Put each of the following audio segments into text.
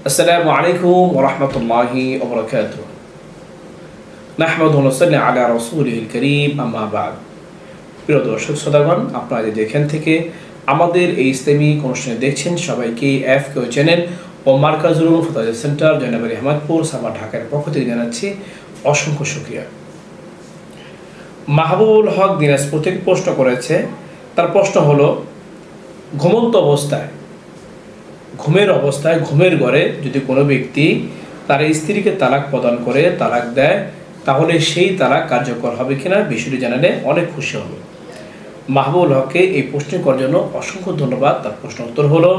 السلام عليكم ورحمة الله وبركاته نحمد ونصلي على رسوله الكريم أما بعد প্রিয় দর্শক শ্রোতাগণ আপনারা যে যেখান থেকে আমাদের এই ইসলামিক অনুষ্ঠানে দেখছেন সবাইকে এফ কেউ চ্যানেল ও মার্কাজুল ফতাজ সেন্টার জয়নাবাড়ি আহমদপুর সাবা ঢাকার পক্ষ থেকে জানাচ্ছি অসংখ্য শুক্রিয়া মাহবুবুল হক দিনাজপুর থেকে প্রশ্ন করেছে তার প্রশ্ন হলো ঘুমন্ত অবস্থায় ঘুমের অবস্থায়, ঘুমের ঘরে যদি কোনো ব্যক্তি তার স্ত্রীকে তালাক প্রদান করে, তালাক দেয়, তাহলে সেই তালাক কার্যকর হবে কিনা বিষয়টি জানালে অনেক খুশি হবে। মাহবুবুল হককে এই প্রশ্ন করার জন্য অসংখ্য ধন্যবাদ। তার প্রশ্ন উত্তর হলো,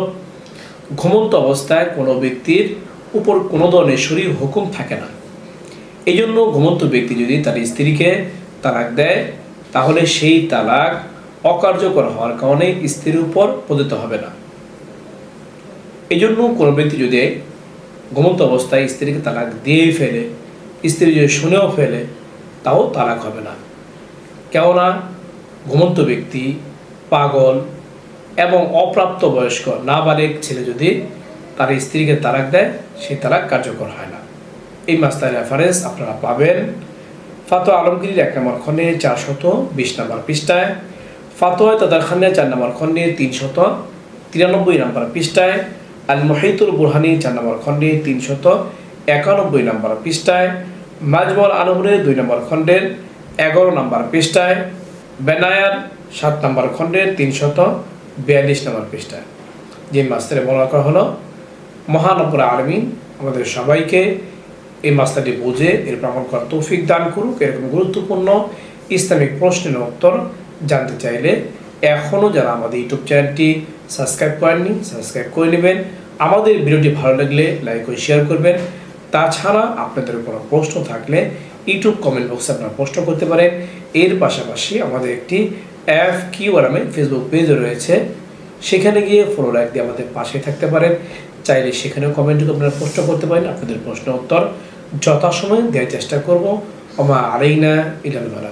ঘুমন্ত অবস্থায় কোনো ব্যক্তির উপর কোনো ধরনের শরীর হুকুম থাকে না। এই জন্য ঘুমন্ত ব্যক্তি যদি তার স্ত্রীকে তালাক দেয়, তাহলে সেই তালাক অকার্যকর হওয়ার কারণে স্ত্রীর উপর পতিত হবে না। এই জন্য কোনো ব্যক্তি যদি ঘুমন্ত অবস্থায় স্ত্রীকে তালাক দিয়ে ফেলে, স্ত্রী যদি শুনেও ফেলে, তাও তালাক হবে না। কেননা ঘুমন্ত ব্যক্তি পাগল এবং অপ্রাপ্ত বয়স্ক নাবালেক ছেলে যদি তার স্ত্রীকে তালাক দেয়, সেই তালাক কার্যকর হয় না। এই মাস্তার রেফারেন্স আপনারা পাবেন ফাতো আলমগীর এক নম্বর খন্ডে চারশত বিশ নম্বর পৃষ্ঠায়, ফাতোয়া তাদার খানে চার নম্বর খন্ডে তিনশত তিরানব্বই নম্বর পৃষ্ঠায় আল মহিতুল বুরহানি চার নম্বর খণ্ডে তিনশত একানব্বই নম্বর পৃষ্ঠায়, মাজমল আলমরের দুই নম্বর খণ্ডের এগারো নম্বর পৃষ্ঠায়, বেনায়ার সাত নম্বর খণ্ডের তিনশত বিয়াল্লিশ নম্বর পৃষ্ঠায়। যে মাস্টারে বলা করা হলো মহানব্বর আলমিন আমাদের সবাইকে এই মাস্টারটি বুঝে, এর প্রমাণ করার তৌফিক দান করুক। এরকম গুরুত্বপূর্ণ ইসলামিক প্রশ্নের উত্তর জানতে চাইলে এখনও যারা আমাদের ইউটিউব চ্যানেলটি সাবস্ক্রাইব করেননি, সাবস্ক্রাইব করে নেবেন। আমাদের ভিডিওটি ভালো লাগলে লাইক ও শেয়ার করবেন। তাছাড়া আপনাদের কোনো প্রশ্ন থাকলে ইউটিউব কমেন্ট বক্সে আপনারা প্রশ্ন করতে পারেন। এর পাশাপাশি আমাদের একটি অ্যাপ কিউ নামে ফেসবুক পেজও রয়েছে। সেখানে গিয়ে ফলো লাইক দিয়ে আমাদের পাশে থাকতে পারেন। চাইলে সেখানেও কমেন্টে আপনারা প্রশ্ন করতে পারেন। আপনাদের প্রশ্ন উত্তর যথাসময়ে দেওয়ার চেষ্টা করব। আমা আলাইনা ইলাল বালা